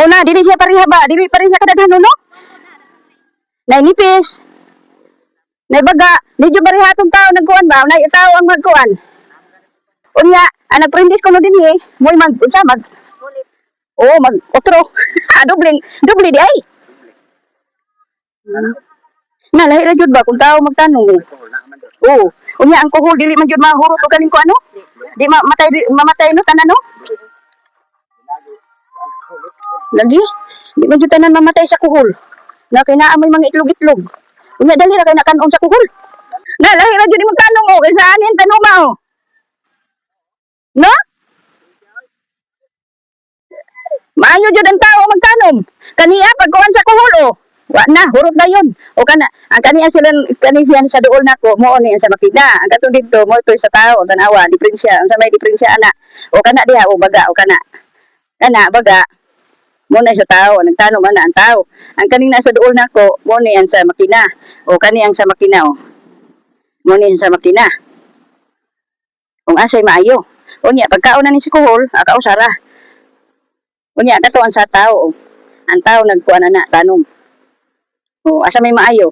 Una, dili siya pareha ba? Dili pareha ka daghan no? Nay nipis. Nay baga, medyo pareha atong tao nagkuan ba? Nay tao ang magkuan. Unya, ang nagprindis ko no dinhi, moy mag unsa mag Oo, mag otro. Dubling, dubli di ay. Na lahi ra ba kung tao magtanong eh. Oo. Unya ang kuhol dili man jud mahurot og kaning ko ano? Di ma matay mamatay no tanan no? Lagi? Di jud tanan mamatay sa kuhol. Na kay naa may mga itlog-itlog. Unya dali ra kay nakanon sa kuhol. Na lahi ra jud imong tanong o kay saan yan tanong mo? No? Maayo jud ang tao magtanom. Kaniya pagkuan sa kuhol o. Wa na, hurot na yun. O kana, ang kaniya sila, kani siya sa duol nako, mo ni sa makina. Ang katong dito, mo ito sa tao, tanawa, diferensya. Ang sa may diferensya ana. O kana diha, o baga, o kana. Kana, baga. Mo na sa tao, nagtanom ana ang tao. Ang kaning nasa duol nako, mo ni ang sa makina. O kani ang sa makina, o. Mo ni ang sa makina. Kung asay maayo. O niya, pagkaon na ni si kuhol, akaw sara. Unya kato ang sa tao. Ang tao nagkuan na tanom. Oh, asa may maayo.